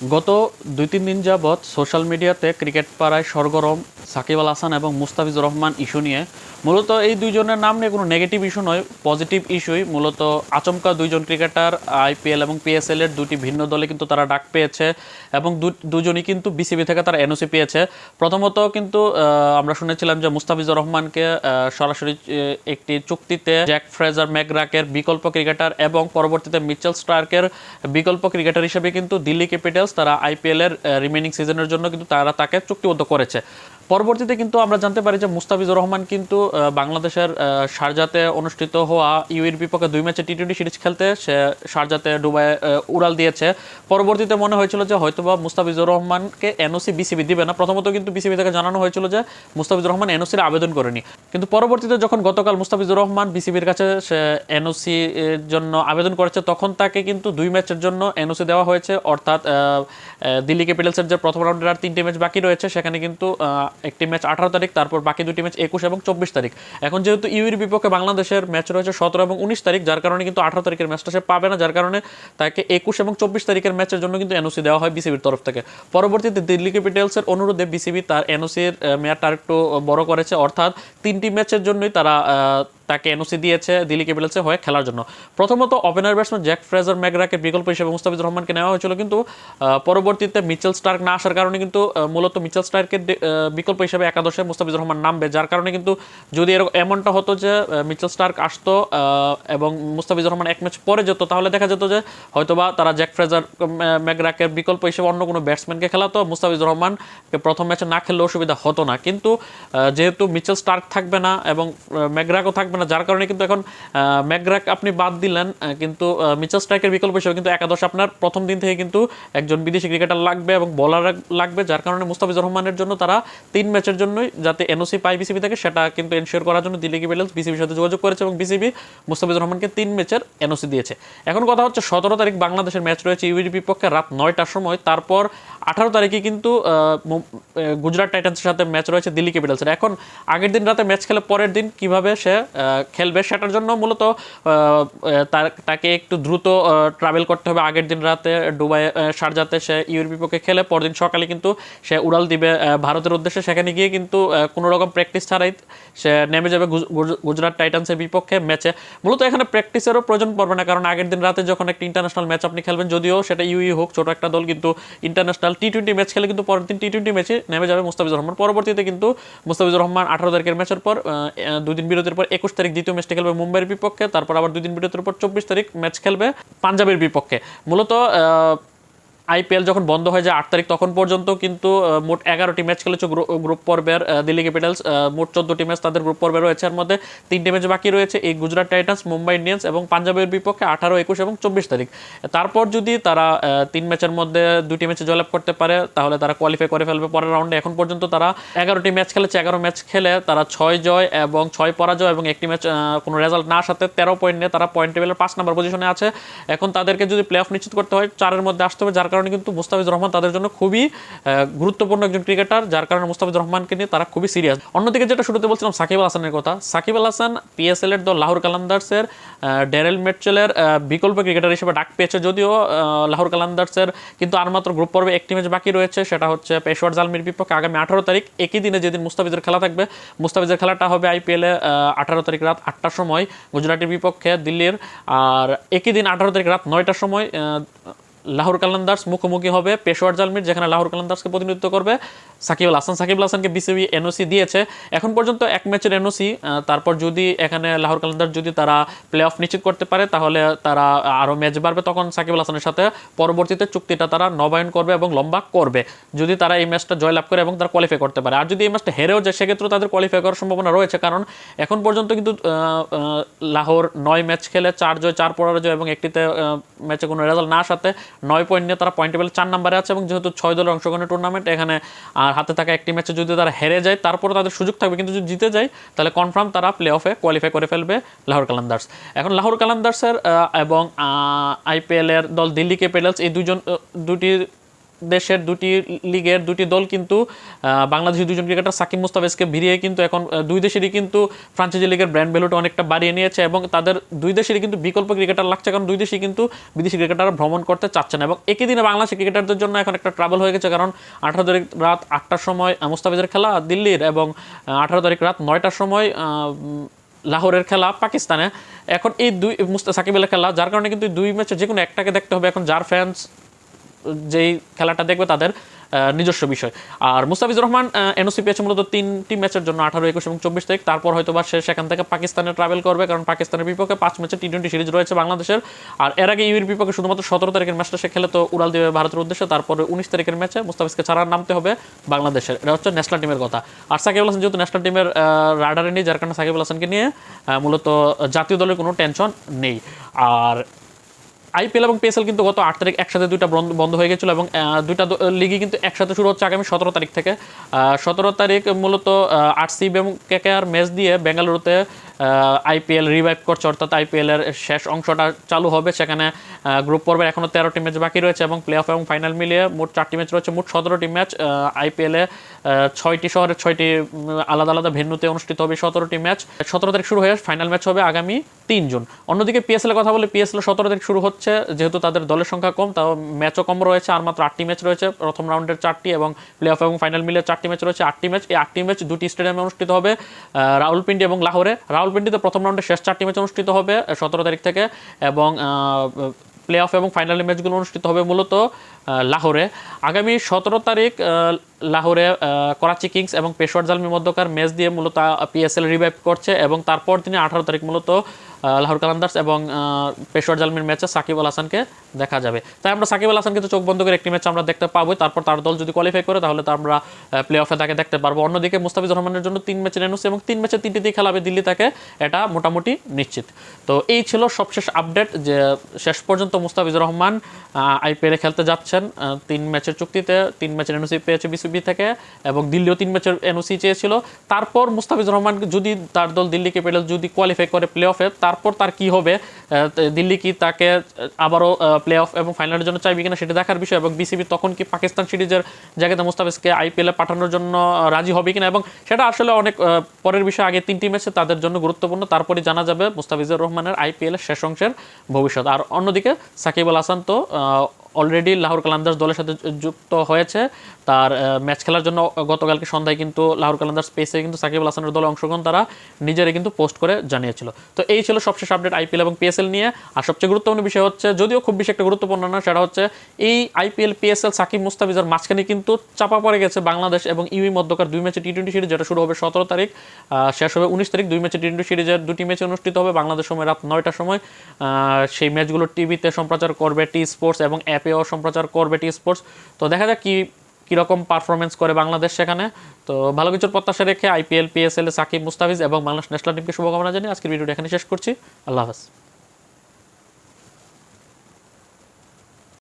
গত দুই তিন দিন যাবৎ সোশ্যাল মিডিয়াতে ক্রিকেট পাড়ায় সরগরম, সাকিব আল হাসান এবং মুস্তাফিজুর রহমান ইস্যু নিয়ে মূলত এই দুইজনের নাম নিয়ে কোনো নেগেটিভ ইস্যু নয় পজিটিভ ইস্যুই মূলত আচমকা দুইজন ক্রিকেটার আইপিএল এবং পিএসএল এর দুটি ভিন্ন দলে কিন্তু তারা ডাক পেয়েছে এবং দুজনই কিন্তু বিসিবি থেকে তারা এনওসি পেয়েছে। প্রথমত কিন্তু আমরা শুনেছিলাম যে মুস্তাফিজুর রহমানকে সরাসরি একটি চুক্তিতে জ্যাক ফ্রেজার ম্যাকগ্রাকের বিকল্প ক্রিকেটার এবং পরবর্তীতে মিচেল স্টার্কের বিকল্প ক্রিকেটার হিসেবে কিন্তু দিল্লি ক্যাপিটালস তারা আইপিএল এর রিমেনিং সিজনের জন্য কিন্তু তারা তাকে চুক্তিবদ্ধ করেছে। পরবর্তীতে কিন্তু আমরা জানতে পারি যে মুস্তাফিজুর রহমান কিন্তু বাংলাদেশের শারজাতে অনুষ্ঠিত হওয়া ইউএর বিপক্ষে দুই ম্যাচে টি টোয়েন্টি সিরিজ খেলতে, সে শারজাতে ডুবাই উড়াল দিয়েছে। পরবর্তীতে মনে হয়েছিল যে হয়তোবা মুস্তাফিজুর রহমানকে এনওসি বিসিবি দিবে না। প্রথমত কিন্তু বিসিবি থেকে জানানো হয়েছিল যে মুস্তাফিজুর রহমান এনওসির আবেদন করেনি। কিন্তু পরবর্তীতে যখন গতকাল মুস্তাফিজুর রহমান বিসিবির কাছে, সে এনওসি এর জন্য আবেদন করেছে, তখন তাকে কিন্তু দুই ম্যাচের জন্য এনওসি দেওয়া হয়েছে। অর্থাৎ দিল্লি ক্যাপিটালসের যে প্রথম রাউন্ডের আর তিনটে ম্যাচ বাকি রয়েছে, সেখানে কিন্তু একটি ম্যাচ আঠারো তারিখ, তারপর বাকি দুটি ম্যাচ একুশ এবং চব্বিশ তারিখ। এখন যেহেতু ইউর বিপক্ষে বাংলাদেশের ম্যাচ রয়েছে সতেরো এবং উনিশ তারিখ, যার কারণে কিন্তু আঠারো তারিখের ম্যাচটা সে পাবে না, যার কারণে তাকে একুশ এবং চব্বিশ তারিখের ম্যাচের জন্য কিন্তু এনওসি দেওয়া হয় বিসিবির তরফ থেকে। পরবর্তীতে দিল্লি ক্যাপিটালসের অনুরোধে বিসিবি তার এনওসির মেয়াদটা আরেকটু বড় করেছে। অর্থাৎ তিনটি ম্যাচের জন্যই তারা তাকে এনওসি দিয়েছে, দিল্লি ক্যাপিটালসে হয়ে খেলার জন্য। প্রথমত ওপেনার ব্যাটসম্যান জ্যাক ফ্রেজার ম্যাগরাকে বিকল্প হিসেবে মুস্তাফিজুর রহমানকে নেওয়া হয়েছিল, কিন্তু পরবর্তীতে মিচেল স্টার্ক না আসার কারণে কিন্তু মূলত মিচেল স্টার্কের বিকল্প হিসেবে একাদশে মুস্তাফিজুর রহমান নামবে। যার কারণে কিন্তু যদি এরকম, এমনটা হতো যে মিচেল স্টার্ক আসতো এবং মুস্তাফিজুর রহমান এক ম্যাচ পরে যেত, তাহলে দেখা যেত যে, হয়তোবা তারা জ্যাক ফ্রেজার ম্যাগরাকের বিকল্প হিসেবে অন্য কোনো ব্যাটসম্যানকে খেলাতো, মুস্তাফিজুর রহমানকে প্রথম ম্যাচে না খেললে অসুবিধা হতো না। কিন্তু যেহেতু মিচেল স্টার্ক থাকবে না, এবং ম্যাগরাকও থাকবে না। যার কারণে কিন্তু এখন ম্যাগরাক আপনি বাদ দিলেন কিন্তু মিচেল স্ট্রাইকের বিকল্প হিসেবে কিন্তু একাদশ আপনার প্রথম দিন থেকে কিন্তু একজন বিদেশি ক্রিকেটার লাগবে এবং বলার লাগবে, যার কারণে মুস্তাফিজুর রহমানের জন্য তারা তিন ম্যাচের জন্যই যাতে এনওসি পায় বিসিবি থেকে, সেটা কিন্তু এনশিওর করার জন্য দিল্লি ক্যাপিটালস বিসিবির সাথে যোগাযোগ করেছে এবং বিসিবি মুস্তাফিজুর রহমানকে তিন ম্যাচের এনওসি দিয়েছে। এখন কথা হচ্ছে, সতেরো তারিখ বাংলাদেশের ম্যাচ রয়েছে ইউএর বিপক্ষে রাত নয়টার সময়। তারপর আঠারো তারিখে কিন্তু গুজরাট টাইটান্সের সাথে ম্যাচ রয়েছে দিল্লি ক্যাপিটালসের এখন আগের দিন রাতে ম্যাচ খেলে পরের দিন কীভাবে সে খেলবে সেটার জন্য মূলত তার- তাকে একটু দ্রুত ট্রাভেল করতে হবে। আগের দিন রাতে ডুবাই সারজাতে সে ইউর বিপক্ষে খেলে, পরদিন সকালে কিন্তু সে উড়াল দিবে ভারতের উদ্দেশ্যে। সেখানে গিয়ে কিন্তু কোনো রকম প্র্যাকটিস ছাড়াই সে নেমে যাবে গুজ- গুজ- গুজরাট টাইটান্সের বিপক্ষে ম্যাচে মূলত এখানে প্র্যাকটিসেরও প্রয়োজন পড়বে না, কারণ আগের দিন রাতে যখন একটা ইন্টারন্যাশনাল ম্যাচ আপনি খেলবেন, যদিও সেটা ইউই হোক, ছোট একটা দল, কিন্তু ইন্টারন্যাশনাল টি টোয়েন্টি ম্যাচ খেলে কিন্তু পরের দিন টি টোয়েন্টি ম্যাচে নেমে যাবে মুস্তাফিজুর রহমান। পরবর্তীতে কিন্তু মুস্তাফিজুর রহমান আঠারো তারিখের ম্যাচের পর আহ, আহ, দুই দিন বিরতির পর একুশ তারিখ দ্বিতীয় ম্যাচটা খেলবে মুম্বাইয়ের বিপক্ষে। তারপর আবার দুই দিন বিরতির পর চব্বিশ তারিখ ম্যাচ খেলবে পাঞ্জাবের বিপক্ষে। মূলত আইপিএল যখন বন্ধ হয়ে যায় আট তারিখ তখন পর্যন্ত কিন্তু মোট এগারোটি ম্যাচ খেলেছে গ্রু- গ্রুপ পর্বের দিল্লি ক্যাপিটালস। মোট চোদ্দটি ম্যাচ তাদের গ্রুপ পর্বে রয়েছে। এর মধ্যে তিনটি ম্যাচ বাকি রয়েছে, এই গুজরাট টাইটান্স, মুম্বাই ইন্ডিয়ান্স এবং পাঞ্জাবের বিপক্ষে আঠারো, একুশ এবং চব্বিশ তারিখ। তারপর যদি তারা তিন ম্যাচের মধ্যে দুটি ম্যাচে জয়লাভ করতে পারে, তাহলে তারা কোয়ালিফাই করে ফেলবে পরের রাউন্ডে এখন পর্যন্ত তারা এগারোটি ম্যাচ খেলেছে, এগারো ম্যাচ খেলে তারা ছয় জয় এবং ছয় পরাজয় এবং একটি ম্যাচ কোনো রেজাল্ট না সাথে তেরো পয়েন্ট নিয়ে তারা পয়েন্ট টেবিলের পাঁচ নম্বর পজিশনে আছে। এখন তাদেরকে যদি প্লে অফ নিশ্চিত করতে হয়, চারের মধ্যে আসতে হবে, যার কারণে কিন্তু মুস্তাফিজুর রহমান তাদের জন্য খুবই গুরুত্বপূর্ণ একজন ক্রিকেটার, যার কারণে মুস্তাফিজুর রহমানকে নিয়ে তারা খুবই সিরিয়াস অন্যদিকে যেটা শুরুতে বলছিলাম, সাকিব আল হাসানের কথা। সাকিব আল হাসান পিএসএল এর দল লাহোর কালান্দার্সের ড্যারেল মেটচেলের বিকল্প ক্রিকেটার হিসেবে ডাক পেয়েছে যদিও লাহোর কালান্দার্সের কিন্তু আর মাত্র গ্রুপ পর্বে একটি ম্যাচ বাকি রয়েছে, সেটা হচ্ছে পেশোয়ার জালমির বিপক্ষে আগামী আঠারো তারিখ। একই দিনে যেদিন মুস্তাফিজের খেলা থাকবে, মুস্তাফিজের খেলাটা হবে আইপিএলে আঠারো তারিখ রাত আটটার সময়, গুজরাটের বিপক্ষে দিল্লির। আর একই দিন আঠারো তারিখ রাত নয়টার সময় লাহোর কালান্দার্স মুখোমুখি হবে পেশোয়ার জালমির, যেখানে লাহোর কালান্দার্সকে প্রতিনিধিত্ব করবে সাকিব আল হাসান। সাকিব হাসানকে বিসিবি এনওসি দিয়েছে। এখন পর্যন্ত এক ম্যাচের এনওসি তারপর যদি এখানে লাহোর কালান্দার যদি তারা প্লে অফ নিশ্চিত করতে পারে, তাহলে তারা আরও ম্যাচ বাড়বে। তখন সাকিব আল হাসানের সাথে পরবর্তীতে চুক্তিটা তারা নবায়ন করবে এবং লম্বা করবে। যদি তারা এই ম্যাচটা জয়লাভ করে এবং তারা কোয়ালিফাই করতে পারে। আর যদি এই ম্যাচটা হেরেও যায়, সেক্ষেত্রেও তাদের কোয়ালিফাই করার সম্ভাবনা রয়েছে। কারণ এখন পর্যন্ত কিন্তু লাহোর নয় ম্যাচ খেলে চার জয়, চার পরাজয় এবং একটিতে ম্যাচে কোনো রেজাল্ট না আসাতে নয় পয়েন্ট নিয়ে তারা পয়েন্ট টেবিল চার নাম্বারে আছে এবং যেহেতু ছয় দলের অংশগ্রহণের টুর্নামেন্ট এখানে, আর হাতে থাকা একটি ম্যাচে যদি তারা হেরে যায় তারপরে তাদের সুযোগ থাকবে। কিন্তু যদি জিতে যায়, তাহলে কনফার্ম তারা প্লে অফে কোয়ালিফাই করে ফেলবে লাহোর কালান্দার্স। এখন লাহোর কালান্দার্সের এবং আইপিএলের দল দিল্লি ক্যাপিটালস এই দুজন দুটি দেশের দুটি লিগের দুটি দল কিন্তু বাংলাদেশি দুজন ক্রিকেটার সাকিব মুস্তাফেজকে ভিড়িয়ে কিন্তু এখন দুই দেশেরই কিন্তু ফ্রাঞ্চাইজি লিগের ব্র্যান্ড ভ্যালুটা অনেকটা বাড়িয়ে নিয়েছে এবং তাদের দুই দেশেরই কিন্তু বিকল্প ক্রিকেটার লাগছে কারণ দুই দেশই কিন্তু বিদেশি ক্রিকেটার ভ্রমণ করতে চাচ্ছে না এবং একই দিনে বাংলাদেশি ক্রিকেটারদের জন্য এখন একটা ট্রাভেল হয়ে গেছে কারণ আঠারো তারিখ রাত আটটার সময় মুস্তাফিজের খেলা দিল্লির এবং আঠারো তারিখ রাত নয়টার সময় লাহোরের খেলা পাকিস্তানে। এখন এই দুই মুস্তা সাকিবের খেলা, যার কারণে কিন্তু দুই ম্যাচে যে কোনো একটাকে দেখতে হবে। এখন যার ফ্যান্স যেই খেলাটা দেখবে তাদের নিজস্ব বিষয়। আর মুস্তাফিজুর রহমান এনওসি পেয়েছে মূলত তিনটি ম্যাচের জন্য, আঠারো, একুশ এবং চব্বিশ তারিখ। তারপর হয়তো বা সে সেখান থেকে পাকিস্তানে ট্রাভেল করবে, কারণ পাকিস্তানের বিপক্ষে পাঁচ ম্যাচে টি টোয়েন্টি সিরিজ রয়েছে বাংলাদেশের। আর এর আগে ইউর বিপক্ষে শুধুমাত্র সতেরো তারিখের ম্যাচটা সে খেলে তো উড়াল দেবে ভারতের উদ্দেশ্যে। তারপরে উনিশ তারিখের ম্যাচে মুস্তাফিজকে ছাড়া নামতে হবে বাংলাদেশের। এটা হচ্ছে ন্যাশনাল টিমের কথা। আর সাকিব আল হাসান যেহেতু ন্যাশনাল টিমের রাডারে নেই, যার কারণে সাকিব আল হাসানকে নিয়ে মূলত জাতীয় দলের কোনো টেনশন নেই। আর আইপিএল এবং পিএসএল কিন্তু গত আট তারিখ একসাথে দুইটা বন্ধ হয়ে গেছিল এবং দুইটা লিগই কিন্তু একসাথে শুরু হচ্ছে আগামী সতেরো তারিখ থেকে। সতেরো তারিখ মূলত আর আরসিবি এবং কেকেআর ম্যাচ দিয়ে বেঙ্গালুরুতে আইপিএল রিভাইভ করছে, অর্থাৎ আইপিএল এর শেষ অংশটা চালু হবে। সেখানে গ্রুপ পর্বের এখনও তেরোটি ম্যাচ বাকি রয়েছে এবং প্লে অফ এবং ফাইনাল মিলিয়ে মোট চারটি ম্যাচ রয়েছে। মোট সতেরোটি ম্যাচ আইপিএলে ছয়টি শহরে ছয়টি আলাদা আলাদা ভেন্যুতে অনুষ্ঠিত হবে সতেরোটি ম্যাচ সতেরো তারিখ শুরু হয়ে ফাইনাল ম্যাচ হবে আগামী তিন জুন অন্যদিকে পিএসএল কথা বলে পিএসএল সতেরো তারিখ শুরু হচ্ছে, যেহেতু তাদের দলের সংখ্যা কম, তাও ম্যাচও কম রয়েছে, আর মাত্র আটটি ম্যাচ রয়েছে প্রথম রাউন্ডের চারটি এবং প্লে অফ এবং ফাইনাল মিলিয়ে চারটি ম্যাচ রয়েছে। আটটি ম্যাচ এই আটটি ম্যাচ দুটি স্টেডিয়ামে অনুষ্ঠিত হবে রাউলপিন্ডি এবং লাহোরে। রাউলপিন্ডিতে প্রথম রাউন্ডে শেষ চারটি ম্যাচ অনুষ্ঠিত হবে সতেরো তারিখ থেকে এবং প্লে অফ এবং ফাইনাল ম্যাচগুলো অনুষ্ঠিত হবে মূলত লাহোরে। আগামী সতেরো তারিখ লাহোরে করাচি কিংস এবং পেশোয়ার জালমির মধ্যকার ম্যাচ দিয়ে মূলত পিএসএল রিভাইভ করছে এবং তারপর তিনি আঠারো তারিখ মূলত লাহোর কালান্দার্স এবং পেশোয়ার জালমির ম্যাচে সাকিব আল হাসানকে দেখা যাবে। তাই আমরা সাকিব আল হাসানকে তো চোখ বন্ধ করে একটি ম্যাচ আমরা দেখতে পাবো তারপর তার দল যদি কোয়ালিফাই করে, তাহলে তো আমরা প্লে অফে তাকে দেখতে পারব। অন্যদিকে মুস্তাফিজুর রহমানের জন্য তিন ম্যাচের এনুসি এবং তিন ম্যাচে তিনটি তিনটিতেই খেলাবে দিল্লি তাকে। এটা মোটামুটি নিশ্চিত। তো এই ছিল সবশেষ আপডেট যে শেষ পর্যন্ত মুস্তাফিজুর রহমান আইপিএলে খেলতে যাচ্ছেন আহ, তিন ম্যাচের চুক্তিতে তিন ম্যাচের এনওসি পেয়েছে বিসিবি থেকে এবং দিল্লিও তিন ম্যাচের এনওসি চেয়েছিল। তারপর মুস্তাফিজুর রহমান যদি তার দল দিল্লিকে পেলে যদি কোয়ালিফাই করে প্লে অফে তারপর তার কি হবে? দিল্লি কি তাকে আবারও প্লে অফ এবং ফাইনালের জন্য চাইবে কিনা সেটা দেখার বিষয় এবং বিসিবি তখন কি পাকিস্তান সিরিজের জায়গাতে মুস্তাফিজকে আইপিএলে পাঠানোর জন্য রাজি হবে কিনা এবং সেটা আসলে অনেক পরের বিষয়। আগে তিনটি ম্যাচে তাদের জন্য গুরুত্বপূর্ণ তারপরে জানা যাবে মুস্তাফিজুর রহমানের আইপিএলের শেষ অংশের ভবিষ্যৎ। আর অন্যদিকে সাকিব আল হাসান তো অলরেডি লাহোর কালান্দার্স দলের সাথে যুক্ত হয়েছে। তার ম্যাচ খেলার জন্য গতকালকে সন্ধ্যায় কিন্তু লাহোর কালান্দার্স পেসে কিন্তু সাকিব আল হাসানের দলে অংশগ্রহণ তারা নিজেরাই কিন্তু পোস্ট করে জানিয়েছিল। তো এই ছিল সবশেষ আপডেট আইপিএল এবং পিএসএল নিয়ে। আর সবচেয়ে গুরুত্বপূর্ণ বিষয় হচ্ছে, যদিও খুব বেশি একটা গুরুত্বপূর্ণ না, সেটা হচ্ছে এই আইপিএল পিএসএল সাকিব মুস্তাফিজের মাঝখানে কিন্তু চাপা পড়ে গেছে বাংলাদেশ এবং ইউই মধ্যকার দুই ম্যাচে টি টোয়েন্টি সিরিজ যেটা শুরু হবে সতেরো তারিখ শেষ হবে উনিশ তারিখ। দুই ম্যাচে টি টোয়েন্টি সিরিজের দুটি ম্যাচে অনুষ্ঠিত হবে। বাংলাদেশ সময় রাত নয়টার সময়। সেই ম্যাচগুলো টিভিতে সম্প্রচার করবে টি স্পোর্টস এবং অ্যাপেও সম্প্রচার করবে টি স্পোর্টস তো দেখা যাক কি, কীরকম পারফরমেন্স করে বাংলাদেশ সেখানে। তো ভালো কিছুর প্রত্যাশা রেখে আইপিএল পিএসএল সাকিব, মুস্তাফিজ এবং বাংলাদেশ ন্যাশনাল টিমকে শুভকামনা জানিয়ে আজকের ভিডিওটা এখানে শেষ করছি। আল্লাহ হাফেজ।